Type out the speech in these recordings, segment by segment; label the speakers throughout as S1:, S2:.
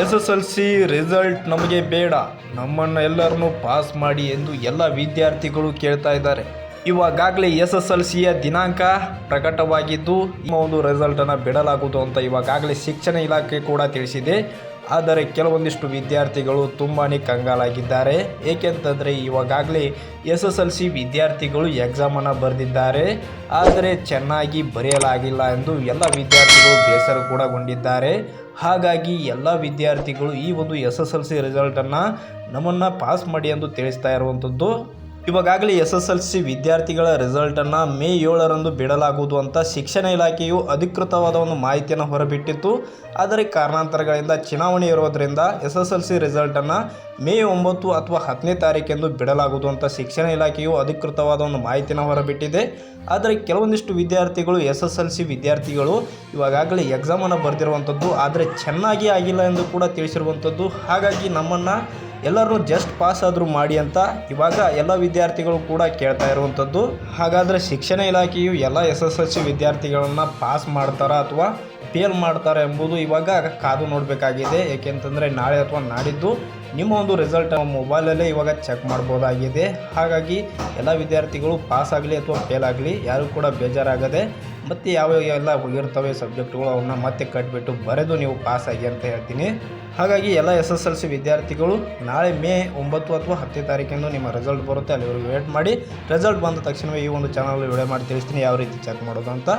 S1: S S L C result ನಮಗೆ ಬೇಡ. ನಮ್ಮನ್ನು ಎಲ್ಲರನ್ನೂ ಪಾಸ್ ಮಾಡಿ ಎಂದು ಎಲ್ಲ ವಿದ್ಯಾರ್ಥಿಗಳು ಕೇಳ್ತಾ ಇದ್ದಾರೆ. ಇವಾಗಲೇ ಎಸ್ ಎಸ್ ಎಲ್ ಸಿಯ ದಿನಾಂಕ ಪ್ರಕಟವಾಗಿದ್ದು, ಈ ಒಂದು ರಿಸಲ್ಟನ್ನು ಬಿಡಲಾಗುವುದು ಅಂತ ಇವಾಗಲೇ ಶಿಕ್ಷಣ ಇಲಾಖೆ ಕೂಡ ತಿಳಿಸಿದೆ. ಆದರೆ ಕೆಲವೊಂದಿಷ್ಟು ವಿದ್ಯಾರ್ಥಿಗಳು ತುಂಬಾ ಕಂಗಾಲಾಗಿದ್ದಾರೆ. ಏಕೆಂತಂದರೆ ಇವಾಗಲೇ ಎಸ್ ಎಸ್ ಎಲ್ ಸಿ ವಿದ್ಯಾರ್ಥಿಗಳು ಎಕ್ಸಾಮನ್ನು ಬರೆದಿದ್ದಾರೆ. ಆದರೆ ಚೆನ್ನಾಗಿ ಬರೆಯಲಾಗಿಲ್ಲ ಎಂದು ಎಲ್ಲ ವಿದ್ಯಾರ್ಥಿಗಳು ಬೇಸರ ಕೂಡಗೊಂಡಿದ್ದಾರೆ ಹಾಗಾಗಿ ಎಲ್ಲ ವಿದ್ಯಾರ್ಥಿಗಳು ಈ ಒಂದು ಎಸ್ ಎಸ್ ಎಲ್ ಸಿ ರಿಸಲ್ಟನ್ನು ನಮ್ಮನ್ನು ಪಾಸ್ ಮಾಡಿ ಎಂದು ತಿಳಿಸ್ತಾ ಇರುವಂಥದ್ದು ಇವಾಗಲೇ ಎಸ್ ಎಸ್ ಎಲ್ ಸಿ ವಿದ್ಯಾರ್ಥಿಗಳ ರಿಸಲ್ಟನ್ನು ಮೇ ಏಳರಂದು ಬಿಡಲಾಗುವುದು ಅಂತ ಶಿಕ್ಷಣ ಇಲಾಖೆಯು ಅಧಿಕೃತವಾದ ಒಂದು ಮಾಹಿತಿಯನ್ನು ಹೊರಬಿಟ್ಟಿತ್ತು. ಆದರೆ ಕಾರಣಾಂತರಗಳಿಂದ ಚುನಾವಣೆ ಇರೋದರಿಂದ ಎಸ್ ಎಸ್ ಎಲ್ ಸಿ ರಿಸಲ್ಟನ್ನು ಮೇ ಒಂಬತ್ತು ಅಥವಾ ಹತ್ತನೇ ತಾರೀಕೆಂದು ಬಿಡಲಾಗುವುದು ಅಂತ ಶಿಕ್ಷಣ ಇಲಾಖೆಯು ಅಧಿಕೃತವಾದ ಒಂದು ಮಾಹಿತಿಯನ್ನು ಹೊರಬಿಟ್ಟಿದೆ. ಆದರೆ ಕೆಲವೊಂದಿಷ್ಟು ವಿದ್ಯಾರ್ಥಿಗಳು ಎಸ್ ಎಸ್ ಎಲ್ ಸಿ ವಿದ್ಯಾರ್ಥಿಗಳು ಇವಾಗಲೇ ಎಕ್ಸಾಮನ್ನು ಬರೆದಿರುವಂಥದ್ದು, ಆದರೆ ಚೆನ್ನಾಗಿ ಆಗಿಲ್ಲ ಎಂದು ಕೂಡ ತಿಳಿಸಿರುವಂಥದ್ದು. ಹಾಗಾಗಿ ನಮ್ಮನ್ನು ಎಲ್ಲರೂ ಜಸ್ಟ್ ಪಾಸ್ ಆದರೂ ಮಾಡಿ ಅಂತ ಇವಾಗ ಎಲ್ಲ ವಿದ್ಯಾರ್ಥಿಗಳು ಕೂಡ ಕೇಳ್ತಾ ಇರುವಂಥದ್ದು. ಹಾಗಾದರೆ ಶಿಕ್ಷಣ ಇಲಾಖೆಯು ಎಲ್ಲ ಎಸ್ ಎಸ್ ಎಲ್ ಸಿ ವಿದ್ಯಾರ್ಥಿಗಳನ್ನು ಪಾಸ್ ಮಾಡ್ತಾರಾ ಅಥವಾ ಫೇಲ್ ಮಾಡ್ತಾರೆ ಎಂಬುದು ಇವಾಗ ಕಾದು ನೋಡಬೇಕಾಗಿದೆ. ಏಕೆಂತಂದರೆ ನಾಳೆ ಅಥವಾ ನಾಡಿದ್ದು ನಿಮ್ಮ ಒಂದು ರಿಸಲ್ಟ್ ಮೊಬೈಲಲ್ಲೇ ಇವಾಗ ಚೆಕ್ ಮಾಡ್ಬೋದಾಗಿದೆ. ಹಾಗಾಗಿ ಎಲ್ಲ ವಿದ್ಯಾರ್ಥಿಗಳು ಪಾಸ್ ಆಗಲಿ ಅಥವಾ ಫೇಲ್ ಆಗಲಿ ಯಾರೂ ಕೂಡ ಬೇಜಾರಾಗದೆ ಮತ್ತು ಯಾವ ಎಲ್ಲ ಇರ್ತವೆ ಸಬ್ಜೆಕ್ಟ್ಗಳು ಅವನ್ನ ಮತ್ತೆ ಕಟ್ಬಿಟ್ಟು ಬರೆದು ನೀವು ಪಾಸ್ ಆಗಿ ಅಂತ ಹೇಳ್ತೀನಿ. ಹಾಗಾಗಿ ಎಲ್ಲ ಎಸ್ ಎಸ್ ಎಲ್ ಸಿ ವಿದ್ಯಾರ್ಥಿಗಳು ನಾಳೆ ಮೇ ಒಂಬತ್ತು ಅಥವಾ ಹತ್ತನೇ ತಾರೀಕಿಂದು ನಿಮ್ಮ ರಿಸಲ್ಟ್ ಬರುತ್ತೆ, ಅಲ್ಲಿವರೆಗೂ ವೇಟ್ ಮಾಡಿ. ರಿಸಲ್ಟ್ ಬಂದ ತಕ್ಷಣವೇ ಈ ಒಂದು ಚಾನಲ್ ವಿಡಿಯೋ ಮಾಡಿ ತಿಳಿಸ್ತೀನಿ, ಯಾವ ರೀತಿ ಚೆಕ್ ಮಾಡೋದು ಅಂತ.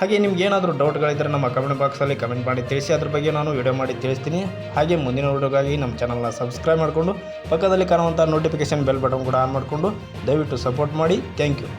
S1: ಹಾಗೆ ನಿಮ್ಗೆ ಏನಾದರೂ ಡೌಟ್ಗಳಿದ್ದರೆ ನಮ್ಮ ಕಮೆಂಟ್ ಬಾಕ್ಸಲ್ಲಿ ಕಮೆಂಟ್ ಮಾಡಿ ತಿಳಿಸಿ, ಅದ್ರ ಬಗ್ಗೆ ನಾನು ವಿಡಿಯೋ ಮಾಡಿ ತಿಳಿಸ್ತೀನಿ. ಹಾಗೆ ಮುಂದಿನ ವಿಡಿಯೋಗಾಗಿ ನಮ್ಮ ಚಾನಲ್ನ ಸಬ್ಸ್ಕ್ರೈಬ್ ಮಾಡಿಕೊಂಡು, ಪಕ್ಕದಲ್ಲಿ ಕಾಣುವಂಥ ನೋಟಿಫಿಕೇಷನ್ ಬೆಲ್ ಬಟನ್ ಕೂಡ ಆನ್ ಮಾಡಿಕೊಂಡು ದಯವಿಟ್ಟು ಸಪೋರ್ಟ್ ಮಾಡಿ. Thank you